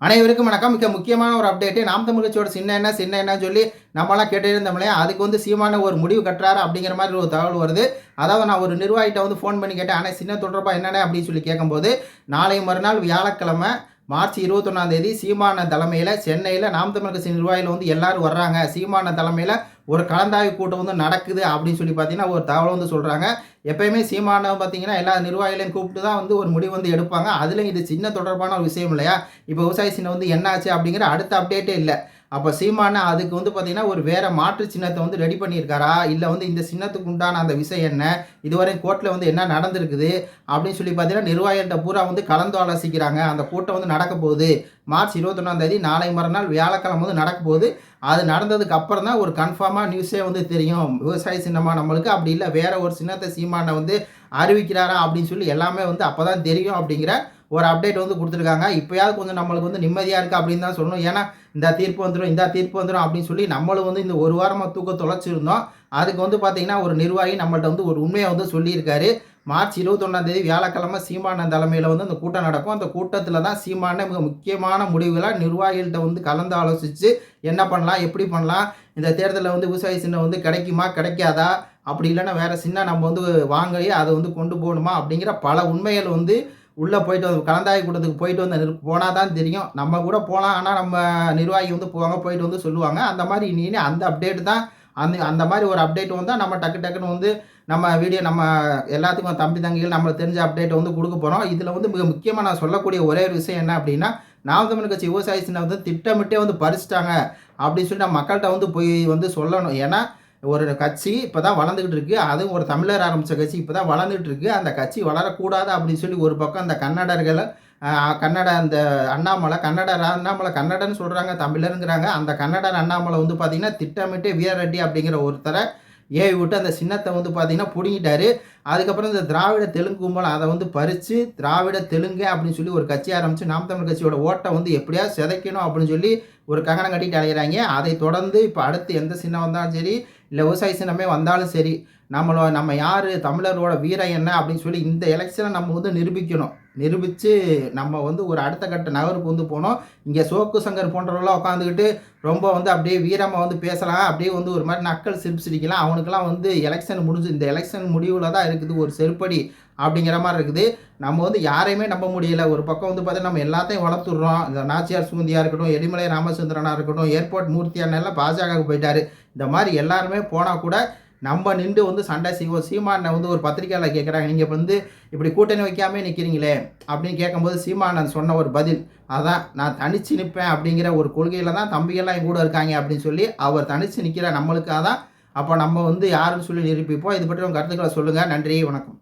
அனைவருக்கும் வணக்கம். மிக முக்கியமான ஒரு அப்டேட்டு நாம் தமிழ்ச்சியோட சின்ன என்ன சின்ன என்னன்னு சொல்லி நம்மளாம் கேட்டிருந்தோம்லையே அதுக்கு வந்து சீமான ஒரு முடிவு கட்டுறாரு அப்படிங்கிற மாதிரி ஒரு தகவல் வருது. அதாவது நான் ஒரு நிர்வாகிட்ட வந்து ஃபோன் பண்ணி கேட்டேன் ஆனால் சின்ன தொடர்பாக என்னென்ன அப்படின்னு சொல்லி கேட்கும்போது நாளை மறுநாள் வியாழக்கிழமை மார்ச் இருபத்தொன்னாம் தேதி சீமான தலைமையில் சென்னையில் நாம் தமிழ் கட்சி நிர்வாகிகள் வந்து எல்லாரும் வர்றாங்க. சீமான தலைமையில் ஒரு கலந்தாய்வு கூட்டம் வந்து நடக்குது அப்படின்னு சொல்லி பார்த்தீங்கன்னா ஒரு தகவல் வந்து சொல்கிறாங்க எப்பயுமே சீமான பார்த்தீங்கன்னா எல்லா நிர்வாகிகளையும் கூப்பிட்டு தான் வந்து ஒரு முடிவு வந்து எடுப்பாங்க. அதுலேயும் இது சின்ன தொடர்பான ஒரு விஷயம் இல்லையா? இப்போ விவசாய சின்ன வந்து என்ன ஆச்சு அப்படிங்கிற அடுத்த அப்டேட்டே இல்லை. அப்போ சீமான அதுக்கு வந்து பார்த்தீங்கன்னா ஒரு வேறு மாற்று சின்னத்தை வந்து ரெடி பண்ணியிருக்காரா? இல்லை வந்து இந்த சின்னத்துக்கு உண்டான அந்த விஷயம் என்ன? இதுவரை கோர்ட்டில் வந்து என்ன நடந்திருக்குது? அப்படின்னு சொல்லி பார்த்தீங்கன்னா நிர்வாகிகிட்ட பூரா வந்து கலந்து ஆலோசிக்கிறாங்க. அந்த கூட்டம் வந்து நடக்க போகுது. மார்ச் இருபத்தொன்னாம் தேதி நாளை மறுநாள் வியாழக்கிழமை வந்து நடக்க போகுது. அது நடந்ததுக்கு அப்புறம் தான் ஒரு கன்ஃபார்மாக நியூஸே வந்து தெரியும். விவசாய சின்னமாக நம்மளுக்கு அப்படி இல்லை. வேற ஒரு சின்னத்தை சீமானை வந்து அறிவிக்கிறாரா அப்படின்னு சொல்லி எல்லாமே வந்து அப்போ தான் தெரியும் அப்படிங்கிற ஒரு அப்டேட் வந்து கொடுத்துருக்காங்க. இப்போயாவது கொஞ்சம் நம்மளுக்கு வந்து நிம்மதியாக இருக்குது அப்படின்னு தான் சொல்லணும். ஏன்னா இந்த தீர்ப்பு வந்துடும் இந்த தீர்ப்பு வந்துடும் அப்படின்னு சொல்லி நம்மளும் வந்து இந்த ஒரு வாரமாக தூக்க தொலைச்சிருந்தோம் அதுக்கு வந்து பார்த்திங்கன்னா ஒரு நிர்வாகி நம்மள்ட்ட வந்து ஒரு உண்மையை வந்து சொல்லியிருக்காரு. மார்ச் இருபத்தொன்னாந்தேதி வியாழக்கிழமை சீமான தலைமையில் வந்து அந்த கூட்டம் நடக்கும். அந்த கூட்டத்தில் தான் சீமான மிக முக்கியமான முடிவுகளை நிர்வாகிகள்கிட்ட வந்து கலந்து ஆலோசித்து என்ன பண்ணலாம் எப்படி பண்ணலாம் இந்த தேர்தலில் வந்து விவசாய சின்னம் வந்து கிடைக்குமா கிடைக்காதா அப்படி இல்லைன்னா வேறு சின்ன நம்ம வந்து வாங்கி அதை வந்து கொண்டு போகணுமா அப்படிங்கிற பல உண்மைகள் வந்து உள்ளே போயிட்டு வந்து கலந்தாய் கூட்டத்துக்கு போயிட்டு வந்து போனால் தான் தெரியும். நம்ம கூட போகலாம் ஆனால் நம்ம நிர்வாகி வந்து போவாங்க போயிட்டு வந்து சொல்லுவாங்க. அந்த மாதிரி இனி அந்த அப்டேட் தான். அந்த அந்த மாதிரி ஒரு அப்டேட் வந்தால் நம்ம டக்கு டக்குன்னு வந்து நம்ம வீடியோ நம்ம எல்லாத்துக்கும் தம்பி தங்கிகள் நம்மளுக்கு தெரிஞ்ச அப்டேட்டை வந்து கொடுக்க போகிறோம் இதில் வந்து மிக முக்கியமாக நான் சொல்லக்கூடிய ஒரே ஒரு விஷயம் என்ன அப்படின்னா நாம் தமிழ் கட்சி விவசாய சின்ன வந்து திட்டமிட்டே வந்து பறிச்சிட்டாங்க அப்படின்னு சொல்லி நம்ம மக்கள்கிட்ட வந்து போய் வந்து சொல்லணும். ஏன்னா ஒரு கட்சி இப்போ தான் வளர்ந்துக்கிட்டு இருக்குது அதுவும் ஒரு தமிழர் ஆரம்பித்த கட்சி இப்போ தான் வளர்ந்துட்டு இருக்குது அந்த கட்சி வளரக்கூடாது அப்படின்னு சொல்லி ஒரு பக்கம் அந்த கன்னடர்களை கன்னட அந்த அண்ணாமலை கன்னட அண்ணாமலை கன்னடன்னு சொல்கிறாங்க தமிழருங்கிறாங்க. அந்த கன்னடர் அண்ணாமலை வந்து பார்த்திங்கன்னா திட்டமிட்டு வீரரெட்டி அப்படிங்கிற ஒருத்தரை ஏவி விட்டு அந்த சின்னத்தை வந்து பார்த்தீங்கன்னா பிடுங்கிட்டாரு. அதுக்கப்புறம் இந்த திராவிட தெலுங்கு கும்பல் அதை வந்து பறித்து திராவிட தெலுங்கு அப்படின்னு சொல்லி ஒரு கட்சி ஆரம்பித்து நாம் தமிழ் கட்சியோட ஓட்டை வந்து எப்படியா சிதைக்கணும் அப்படின்னு சொல்லி ஒரு கங்கணம் கட்டிட்டு அலைகிறாங்க அதை தொடர்ந்து இப்போ அடுத்து எந்த சின்னம் வந்தாலும் சரி இல்லை விவசாய சின்னமே வந்தாலும் சரி நம்மளோ நம்ம யார் தமிழரோட வீரம் என்ன அப்படின்னு சொல்லி இந்த எலெக்ஷனை நம்ம வந்து நிரூபிக்கணும். நிரூபித்து நம்ம வந்து ஒரு அடுத்த கட்ட நகருக்கு வந்து போனோம் இங்கே சோக்கு சங்கர் போன்றவர்களாம் உட்காந்துக்கிட்டு ரொம்ப வந்து அப்படியே வீரமாக வந்து பேசலாம். அப்படியே வந்து ஒரு மாதிரி நக்கல் சிரிப்பு சிரிக்கலாம் அவனுக்கெல்லாம் வந்து எலெக்ஷன் முடிஞ்சு இந்த எலெக்ஷன் முடிவில் தான் இருக்குது ஒரு செருப்படி அப்படிங்கிற மாதிரி இருக்குது. நம்ம வந்து யாரையுமே நம்ப முடியல. ஒரு பக்கம் வந்து பார்த்தீங்கன்னா நம்ம எல்லாத்தையும் வளர்த்துடுறோம். இந்த நாச்சியார் சுகுந்தியாக இருக்கட்டும் எரிமலை ராமச்சந்திரனாக இருக்கட்டும் ஏர்போர்ட் மூர்த்தியானெல்லாம் அண்ணெல்லாம் பாஜகவுக்கு போயிட்டார். இந்த மாதிரி எல்லாருமே போனால் கூட நம்ம நின்று வந்து சண்டை செய்வோம். சீமானை வந்து ஒரு பத்திரிக்கையாளர் கேட்குறாங்க நீங்கள் வந்து இப்படி கூட்டணி வைக்காமே நிற்கிறீங்களே அப்படின்னு கேட்கும்போது சீமானன் சொன்ன ஒரு பதில் அதான் நான் தனித்து நிற்பேன் அப்படிங்கிற ஒரு கொள்கையில் தான் தம்பிகள்லாம் என் கூட இருக்காங்க அப்படின்னு சொல்லி அவர் தனித்து நிற்கிற நம்மளுக்காக தான். அப்போ நம்ம வந்து யாருன்னு சொல்லி நிரூபிப்போம். இது பற்றி உங்கள் கருத்துக்களை சொல்லுங்கள் நன்றி வணக்கம்.